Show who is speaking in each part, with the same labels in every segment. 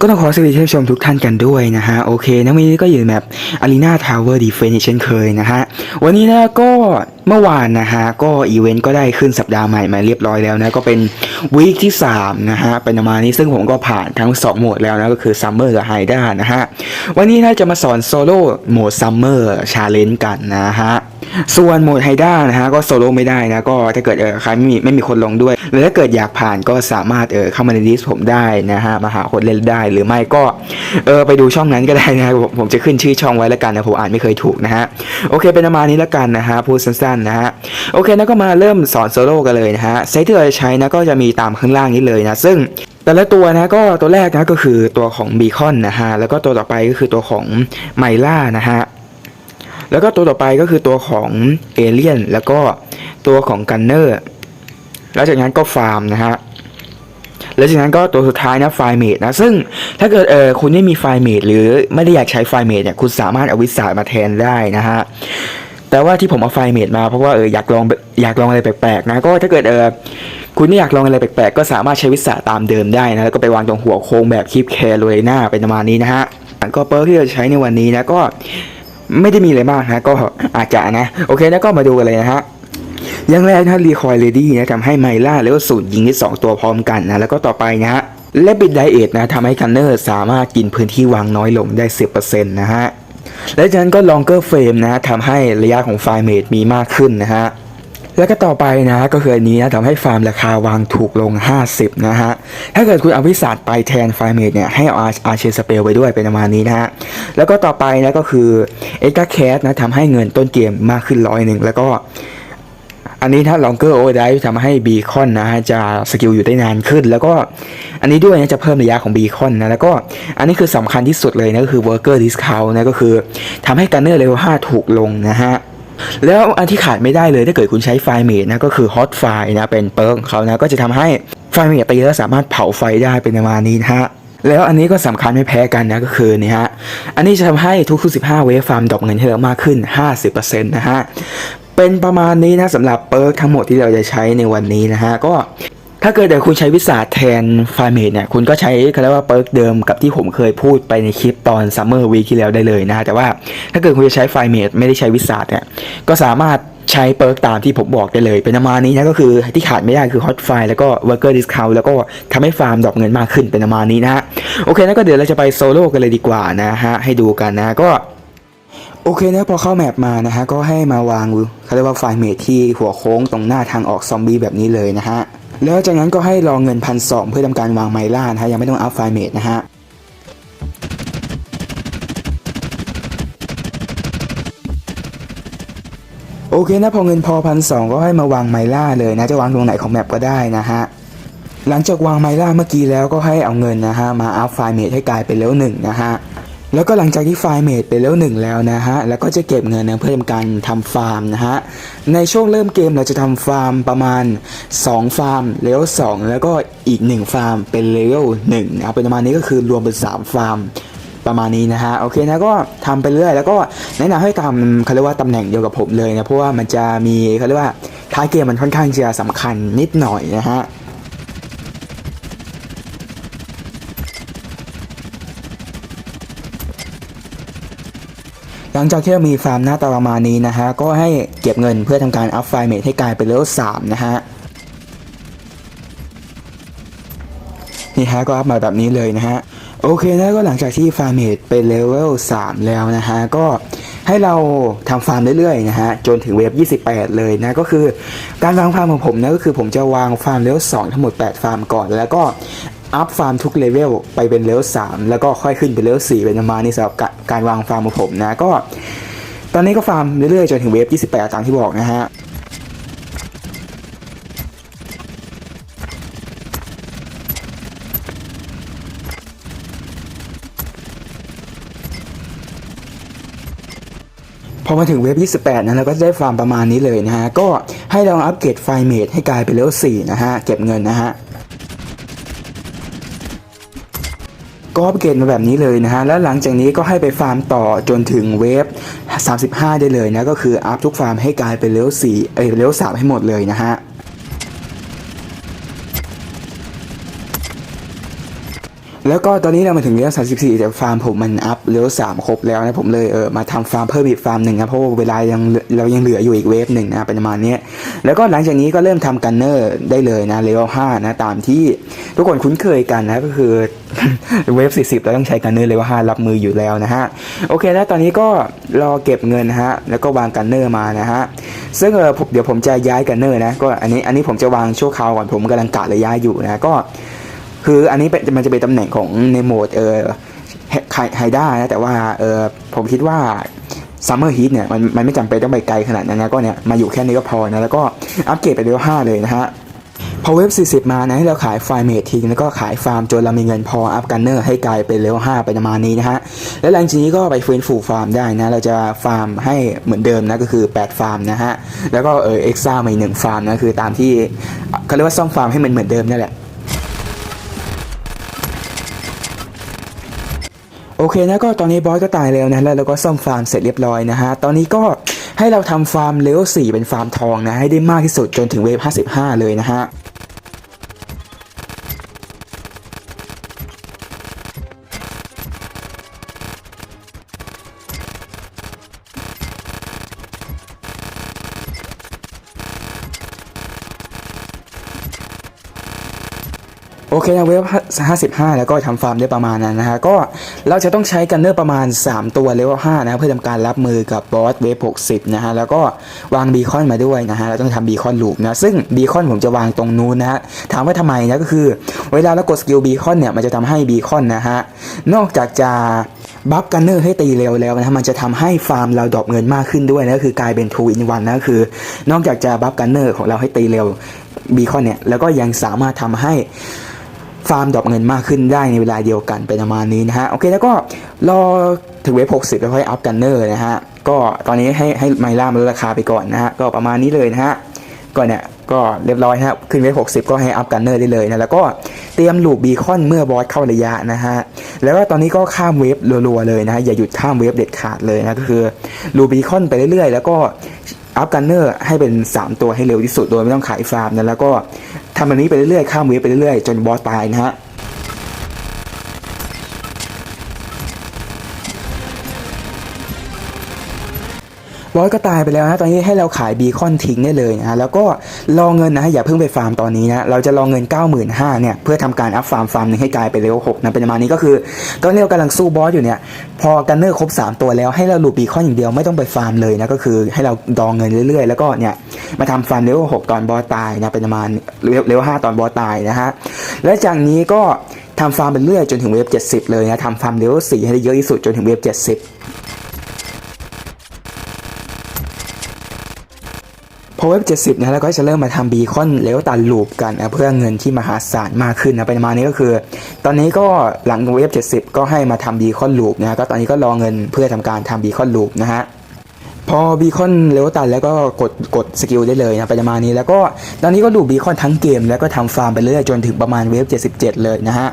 Speaker 1: ก็ต้องขอสวัสดีท่านผู้ชมทุกท่านกันด้วยนะฮะ โอเคนะวันนี้ก็อยู่ในแมป Arena Tower Defense เช่นเคยนะฮะ วันนี้นะก็เมื่อวานนะฮะ ก็อีเวนต์ก็ได้ขึ้นสัปดาห์ใหม่มาเรียบร้อยแล้วนะ ก็เป็น วีคที่3นะฮะเป็นประมาณนี้ซึ่งผมก็ผ่านทั้ง 2 โหมดแล้วนะก็คือ Summer กับ Haida นะฮะวันนี้นะจะมาสอนโซโล่โหมด Summer Challenge กันนะฮะส่วนโหมดไฮด้านะฮะก็โซโล่ไม่ได้นะก็ถ้าเกิดเออใครไม่มีไม่มีคนลงด้วย หรือถ้าเกิดอยากผ่านก็สามารถเออเข้ามาในลิสต์ผมได้นะฮะมาหาคนเล่นได้หรือไม่ก็เออไปดูช่องนั้นก็ได้นะผมผมจะขึ้นชื่อช่องไว้แล้วกันนะผมอ่านไม่เคยถูกนะฮะโอเคเป็นประมาณนี้แล้วกันนะฮะพูดสั้นๆนะฮะโอเคแล้วก็มาเริ่มสอนโซโล่กันเลยนะฮะเซตที่เราจะใช้นะก็จะมีตามข้างล่างนี้เลยนะ ซึ่งแต่ละตัวนะก็ตัวแรกนะก็คือตัวของบีคอนนะฮะแล้วก็ตัวต่อไปก็คือตัวของไมล่านะฮะแล้วก็ตัวต่อไปก็คือตัวของเอเลียนแล้วก็ตัวของกันเนอร์แล้วจากนั้นก็ฟาร์มนะฮะแล้วจากนั้นก็ตัวสุดท้ายนะไฟเมดนะซึ่งถ้าเกิดเออคุณไม่มีไฟเมดหรือไม่ได้อยากใช้ไฟเมดเนี่ยคุณสามารถเอาวิสามาแทนได้นะฮะแต่ว่าที่ผมเอาไฟเมดมาเพราะว่าเอออยากลองอยากลองอะไรแปลกๆนะก็ถ้าเกิดเออ คุณไม่อยากลองอะไรแปลกๆ ก็สามารถใช้วิสาตามเดิมได้นะ แล้วก็ไปวางตรงหัวโค้งแบบคลิปแคร์โรยหน้าเป็นประมาณนี้นะฮะก็เปิร์กที่เราใช้ในวันนี้นะก็ไม่ได้มีอะไรมากนะก็อาจจะนะ โอเคแล้วก็มาดูกันเลยนะฮะอย่างแรกนะรีคอยเลดี้นะทำให้ไมล่าแล้วก็สูตรยิงที่2ตัวพร้อมกันนะแล้วก็ต่อไปนะฮะและบิดไดเอทนะทำให้คันเนอร์สามารถกินพื้นที่วางน้อยลงได้ 10%นะฮะและจากนั้นก็ลองเกอร์เฟรมนะทำให้ระยะของไฟเมดมีมากขึ้นนะฮะ แล้วก็ต่อไปนะก็คืออันนี้นะทำให้ฟาร์มราคาวางถูกลง 50 นะฮะ ถ้าเกิดคุณเอาวิสัทไปแทนไฟเมดเนี่ยให้เอาอาเชสเปลไปด้วยเป็นประมาณนี้นะฮะ แล้วก็ต่อไปนะก็คือเอ็กซ์แคสนะทำให้เงินต้นเกมมากขึ้นร้อยหนึ่งแล้วก็อันนี้ถ้าลองเกอร์โอเวอร์ไดทำให้บีคอนนะฮะจะสกิลอยู่ได้นานขึ้น แล้วก็อันนี้ด้วยนะจะเพิ่มระยะของบีคอนนะแล้วก็อันนี้คือสำคัญที่สุดเลยนะก็คือ Worker Discount นะก็คือทำให้การเนอร์เลเวล5ถูกลงนะฮะ แล้วอันที่ขาดไม่ได้เลยถ้าเกิดคุณใช้ไฟเมดนะก็คือฮอตไฟนะเป็นเปิร์กเขานะก็จะทำให้ไฟเมดตีแล้วสามารถเผาไฟได้เป็นประมาณนี้นะฮะแล้วอันนี้ก็สำคัญไม่แพ้กันนะก็คือนี่ฮะอันนี้จะทำให้ทุกๆ15 เวฟฟาร์มดอกเงินให้เรามากขึ้น 50%นะฮะเป็นประมาณนี้นะสำหรับเปิร์กทั้งหมดที่เราจะใช้ในวันนี้นะฮะก็ ถ้าเกิดเดี๋ยวคุณใช้วิสาแทนไฟเมดเนี่ยคุณก็ใช้เขาเรียกว่าเปิร์กเดิมกับที่ผมเคยพูดไปในคลิปตอนซัมเมอร์วีที่แล้วได้เลยนะแต่ว่าถ้าเกิดคุณจะใช้ไฟเมดไม่ได้ใช้วิสาเนี่ยก็สามารถใช้เปิร์กตามที่ผมบอกได้เลย เป็นประมาณนี้นะก็คือที่ขาดไม่ได้คือฮอตไฟแล้วก็เวอร์เกอร์ดิสคาวแล้วก็ทำให้ฟาร์มดอกเงินมากขึ้นเป็นประมาณนี้นะฮะโอเคนะก็เดี๋ยวเราจะไปโซโล่กันเลยดีกว่านะฮะให้ดูกันนะก็โอเคนะพอเข้าแมปมานะฮะก็ให้มาวางเขาเรียกว่าไฟเมทที่หัวโค้งตรงหน้าทางออกซอมบี้แบบนี้เลยนะฮะ แล้วจากนั้นก็ให้รอเงินพันสองเพื่อทำการวางไมล่านะฮะยังไม่ต้องอัพไฟเมทนะฮะโอเคนะพอเงินพอพันสองก็ให้มาวางไมล่าเลยนะจะวางตรงไหนของแมปก็ได้นะฮะหลังจากวางไมล่าเมื่อกี้แล้วก็ให้เอาเงินนะฮะมาอัพไฟเมทให้กลายเป็นเลเวลหนึ่งนะฮะ แล้วก็หลังจากที่ไฟล์เมดเป็นเลเวลหนึ่งแล้วนะฮะ แล้วก็จะเก็บเงินนะเพื่อทำการทำฟาร์มนะฮะ ในช่วงเริ่มเกมเราจะทำฟาร์มประมาณ 2 ฟาร์มเลเวล2แล้วก็อีก 1 ฟาร์มเป็นเลเวล1นะครับเป็นประมาณนี้ก็คือรวมเป็น 3 ฟาร์มประมาณนี้นะฮะโอเคนะก็ทำไปเรื่อยแล้วก็แนะนำให้ทำเขาเรียกว่าตำแหน่งเดียวกับผมเลยนะเพราะว่ามันจะมีเขาเรียกว่าท้ายเกมมันค่อนข้างจะสำคัญนิดหน่อยนะฮะ หลังจากที่เรามีฟาร์มหน้าตาประมาณนี้นะฮะ ก็ให้เก็บเงินเพื่อทำการอัพไฟเมทให้กลายเป็นเลเวล3นะฮะนี่ฮะก็อัพมาแบบนี้เลยนะฮะ โอเคนะก็หลังจากที่ฟาร์มเมทเป็นเลเวล3แล้วนะฮะ ก็ให้เราทำฟาร์มเรื่อยๆนะฮะ จนถึงเวฟ28 เลยนะ ก็คือการวางฟาร์มของผมนะก็คือผมจะวางฟาร์มเลเวล2ทั้งหมด 8 ฟาร์มก่อน แล้วก็ อัพฟาร์มทุกเลเวลไปเป็นเลเวล3แล้วก็ค่อยขึ้นเป็นเลเวล4เป็นประมาณนี้สำหรับการวางฟาร์มของผมนะก็ตอนนี้ก็ฟาร์มเรื่อยๆจนถึงเวฟ28ตามที่บอกนะฮะพอมาถึงเว็บ 28 นะเราก็จะได้ฟาร์มประมาณนี้เลยนะฮะ ก็ให้เราอัปเกรดไฟเมดให้กลายเป็นเลเวล4นะฮะ เก็บเงินนะฮะ ก็อัปเกรดมาแบบนี้เลยนะฮะ แล้วหลังจากนี้ก็ให้ไปฟาร์มต่อจนถึงเวฟ 35 ได้เลยนะ ก็คืออัพทุกฟาร์มให้กลายเป็นเลเวล4เอ้ยเลเวล3ให้หมดเลยนะฮะ แล้วก็ตอนนี้เรามาถึงเลเวล34แต่ฟาร์มผมมันอัพเลเวล3ครบแล้วนะผมเลยเออมาทำฟาร์มเพิ่มอีกฟาร์มหนึ่งนะเพราะเวลายังเรายังเหลืออยู่อีกเวฟหนึ่งนะเป็นประมาณนี้แล้วก็หลังจากนี้ก็เริ่มทำกันเนอร์ได้เลยนะเลเวล5นะตามที่ทุกคนคุ้นเคยกันนะก็คือเวฟ40เราต้องใช้กันเนอร์เลเวล5รับมืออยู่แล้วนะฮะโอเคแล้วตอนนี้ก็รอเก็บเงินนะฮะแล้วก็วางกันเนอร์มานะฮะซึ่งเออเดี๋ยวผมจะย้ายกันเนอร์นะก็อันนี้อันนี้ผมจะวางชั่วคราวก่อนผมกำลังกะระยะอยู่นะก็ คืออันนี้มันจะเป็นตำแหน่งของในโหมดเออไฮด้านะแต่ว่าเออผมคิดว่าซัมเมอร์ฮีทเนี่ยมันมันไม่จำเป็นต้องไปไกลขนาดนั้นนะก็เนี่ยมาอยู่แค่นี้ก็พอนะแล้วก็อัปเกรดไปเลเวล5เลยนะฮะพอเว็บ 40 มานะให้เราขายไฟล์เมททิ้งแล้วก็ขายฟาร์มจนเรามีเงินพออัพกันเนอร์ให้กลายเป็นเลเวล5ไปประมาณนี้นะฮะ แล้วหลังจากนี้ก็ไปฟื้นฟูฟาร์มได้นะ เราจะฟาร์มให้เหมือนเดิมนะก็คือ 8 ฟาร์มนะฮะ แล้วก็เออเอ็กซ่ามาอีกหนึ่งฟาร์มนะคือตามที่เขาเรียกว่าซ่อมฟาร์มให้มันเหมือนเดิมนั่นแหละ โอเคนะก็ตอนนี้บอสก็ตายแล้วนะแล้วเราก็ซ่อมฟาร์มเสร็จเรียบร้อยนะฮะตอนนี้ก็ให้เราทำฟาร์มเลเวล4เป็นฟาร์มทองนะให้ได้มากที่สุดจนถึงเวฟ55 เลยนะฮะ โอเคนะเวฟ55 แล้วก็ทำฟาร์มได้ประมาณนั้นนะฮะก็เราจะต้องใช้กันเนอร์ประมาณ 3 ตัวเลเวล5นะเพื่อทำการรับมือกับบอสเวฟ60 นะฮะแล้วก็วางบีคอนมาด้วยนะฮะเราต้องทำบีคอนลูปนะซึ่งบีคอนผมจะวางตรงนู้นนะฮะถามว่าทำไมนะก็คือเวลาเรากดสกิลบีคอนเนี่ยมันจะทำให้บีคอนนะฮะนอกจากจะบัฟกันเนอร์ให้ตีเร็วแล้วนะมันจะทำให้ฟาร์มเราดรอปเงินมากขึ้นด้วยนะคือกลายเป็น2 in 1นะคือ นอกจากจะบัฟกันเนอร์ของเราให้ตีเร็วบีคอนเนี่ยแล้วก็ยังสามารถทำให้ ฟาร์มดรอปเงินมากขึ้นได้ในเวลาเดียวกันเป็นประมาณนี้นะฮะโอเคแล้วก็รอถึงเวฟ60แล้วค่อยอัพกันเนอร์นะฮะก็ตอนนี้ให้ให้ไมล่ามันลดราคาไปก่อนนะฮะก็ประมาณนี้เลยนะฮะก็เนี่ยก็เรียบร้อยนะฮะขึ้นเวฟ60 ก็ให้อัพกันเนอร์ได้เลยนะแล้วก็เตรียมลูปบีคอนเมื่อบอสเข้าระยะนะฮะแล้วก็ตอนนี้ก็ข้ามเวฟรัวๆเลยนะฮะอย่าหยุดข้ามเวฟเด็ดขาดเลยนะก็คือลูปบีคอนไปเรื่อยๆ แล้วก็ อัพกันเนอร์ให้เป็น 3 ตัวให้เร็วที่สุดโดยไม่ต้องขายฟาร์มนะแล้วก็ทำแบบนี้ไปเรื่อยๆข้ามเวฟไปเรื่อยๆ จนบอสตายนะฮะ บอสก็ตายไปแล้วนะตอนนี้ให้เราขายบีคอนทิ้งได้เลยนะแล้วก็รอเงินนะอย่าเพิ่งไปฟาร์มตอนนี้นะเราจะรอเงิน 95,000เนี่ยเพื่อทำการอัพฟาร์มฟาร์มหนึงให้กลายเป็นเลเวล6นะเป็นประมาณนี้ก็คือตอนนี้เรากำลังสู้บอสอยู่เนี่ยพอกันเนอร์ครบ 3 ตัวแล้วให้เราหลุดบีคอนอย่างเดียวไม่ต้องไปฟาร์มเลยนะก็คือให้เราดองเงินเรื่อยๆ แล้วก็เนี่ยมาทำฟาร์มเลเวล6ตอนบอสตายนะเป็นประมาณเลเวล5ตอนบอสตายนะฮะและจากนี้ก็ทำฟาร์มไปเรื่อยจนถึงเวฟ70 เลยนะทำฟาร์มเลเวล4ให้ได้เยอะที่สุดจนถึงเวฟ70 พอ เว็บ70นะแล้วก็จะเริ่มมาทำบีคอนเลเวลตันลูปกันนะเพื่อเงินที่มหาศาลมากขึ้นนะประมาณนี้ก็คือ ตอนนี้ก็หลังเว็บ70 ก็ให้มาทำบีคอนลูปนะก็ตอนนี้ก็รอเงินเพื่อทำการทำบีคอนลูปนะฮะพอบีคอนเลเวลตันแล้วก็กดกดสกิลได้เลยนะประมาณนี้แล้วก็ตอนนี้ก็ดูบีคอนทั้งเกมแล้วก็ทำฟาร์มไปเรื่อยจนถึงประมาณเวฟ77 เลยนะฮะ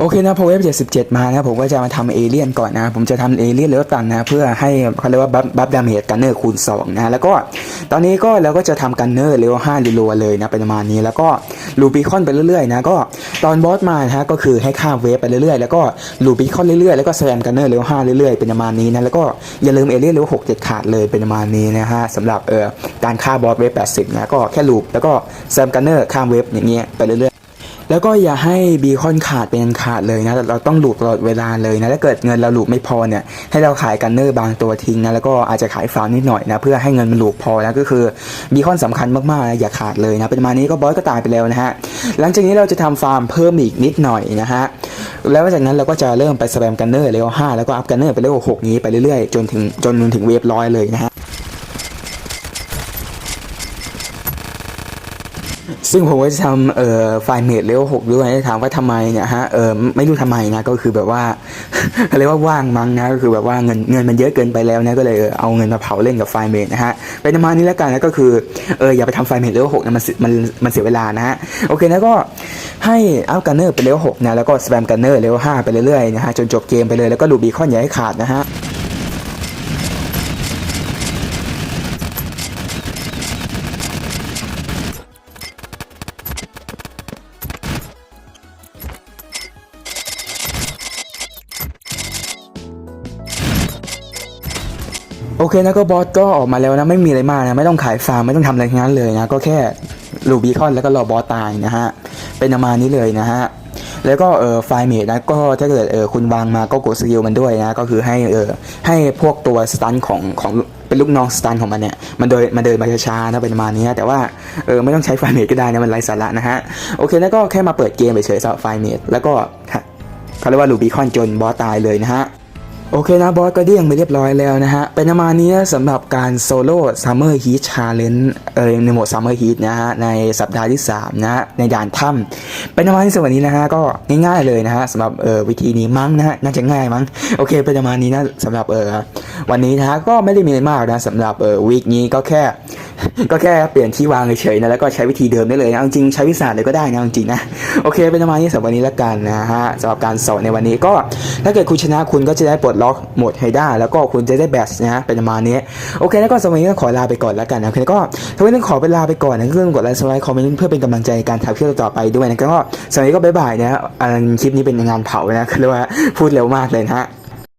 Speaker 1: โอเคนะพอเวฟ77มานะผมก็จะมาทำเอเลี่ยนก่อนนะผมจะทำเอเลี่ยนเลเวลตันนะเพื่อให้เขาเรียกว่าบัฟบัฟดาเมจกันเนอร์คูณ2นะแล้วก็ตอนนี้ก็เราก็จะทำกันเนอร์เลเวล5รัวเลยนะเป็นประมาณนี้แล้วก็ลูปีคอนไปเรื่อยๆนะก็ตอนบอสมานะก็คือให้ข้ามเวฟไปเรื่อยๆแล้วก็ลูปีคอนเรื่อยๆแล้วก็แซมกันเนอร์เลเวล5เรื่อยๆเป็นประมาณนี้นะแล้วก็อย่าลืมเอเลี่ยนเลเวล6เด็ดขาดเลยเป็นประมาณนี้นะฮะสำหรับเอ่อการฆ่าบอสเวฟ80นะก็แค่ลูปแล้วก็แซมกันเนอร์ข้ามเวฟอย่างเงี้ยไปเรื่อยๆ แล้วก็อย่าให้บีคอนขาดเป็นขาดเลยนะเราต้องหลูปตลอดเวลาเลยนะถ้าเกิดเงินเราหลูปไม่พอเนี่ยให้เราขายกันเนอร์บางตัวทิ้งนะแล้วก็อาจจะขายฟาร์มนิดหน่อยนะเพื่อให้เงินมันหลูปพอนะก็คือบีคอนสำคัญมากๆนะอย่าขาดเลยนะเป็นประมาณนี้ก็บอสก็ตายไปแล้วนะฮะหลังจากนี้เราจะทำฟาร์มเพิ่มอีกนิดหน่อยนะฮะแล้วจากนั้นเราก็จะเริ่มไปสแปมกันเนอร์เลเวล5แล้วก็อัพกันเนอร์ไปเลเวล6นี้ไปเรื่อยๆจนถึงจนถึงเวฟร้อยเลยนะฮะ ซึ่งผมก็จะทำเอ่อไฟล์เมดเลเวลหกด้วยถามว่าทำไมเนี่ยฮะเออไม่รู้ทำไมนะก็คือแบบว่าเรียกว่าว่างมั้งนะก็คือแบบว่าเงินเงินมันเยอะเกินไปแล้วนะก็เลยเอาเงินมาเผาเล่นกับไฟล์เมดนะฮะเป็นประมาณนี้แล้วกันนะก็คือเอออย่าไปทำไฟล์เมดเลเวลหกนะมันเสียมันมันเสียเวลานะฮะโอเคนะก็ให้อัพกันเนอร์ไปเลเวลหกนะแล้วก็สแปมกันเนอร์เลเวลห้าไปเรื่อยๆนะฮะจนจบเกมไปเลยแล้วก็ลูบีคอนอย่าให้ขาดนะฮะ โอเคนะก็บอสก็ออกมาแล้วนะไม่มีอะไรมากนะไม่ต้องขายฟาร์มไม่ต้องทำอะไรทั้งนั้นเลยนะก็แค่ลูบีคอนแล้วก็รอบอสตายนะฮะเป็นประมาณนี้เลยนะฮะแล้วก็เออไฟเมดนะก็ถ้าเกิดเออคุณวางมาก็กดสกิลมันด้วยนะก็คือให้เออให้พวกตัวสตันของของเป็นลูกน้องสตันของมันเนี่ยมันเดินมันเดินมาช้าๆนะเป็นประมาณนี้แต่ว่าเออไม่ต้องใช้ไฟเมดก็ได้นะมันไร้สาระนะฮะโอเคแล้วก็แค่มาเปิดเกมเฉยๆสำหรับไฟเมดแล้วก็เขาเรียกว่าลูบีคอนจนบอสตายเลยนะฮะ โอเคนะบอสก็เดี้ยงไปเรียบร้อยแล้วนะฮะ เป็นประมาณนี้สำหรับการโซโล่ซัมเมอร์ฮีทชาเลนจ์เออในโหมดซัมเมอร์ฮีทนะฮะ ในสัปดาห์ที่ 3 นะฮะ ในด่านถ้ำเป็นประมาณนี้สำหรับวันนี้นะฮะ ก็ง่ายๆเลยนะฮะสำหรับเออวิธีนี้มั้งนะฮะ น่าจะง่ายมั้ง โอเค เป็นประมาณนี้นะสำหรับเออวันนี้นะฮะ ก็ไม่ได้มีอะไรมากนะสำหรับเออวีคนี้ก็แค่ ก็แค่เปลี่ยนที่วางเฉยๆนะแล้วก็ใช้วิธีเดิมได้เลยนะเอาจริงใช้วิสาเลยก็ได้นะเอาจริงนะโอเคเป็นประมาณนี้สำหรับวันนี้ละกันนะฮะสำหรับการสอนในวันนี้ก็ถ้าเกิดคุณชนะคุณก็จะได้ปลดล็อกโหมดไฮด้าแล้วก็คุณจะได้แบชนะเป็นประมาณนี้โอเคแล้วก็สำหรับวันนี้ก็ขอลาไปก่อนแล้วกันนะโอเคแล้วก็ถ้าวันนี้ขอไปลาไปก่อนนะเรื่องกดไลค์สไลค์คอมเมนต์เพื่อเป็นกำลังใจในการทำคลิปต่อไปด้วยนะก็สำหรับวันนี้ก็บ๊ายบายนะอันคลิปนี้เป็นงานเผานะคือว่าพูดเร็วมากเลยนะฮะ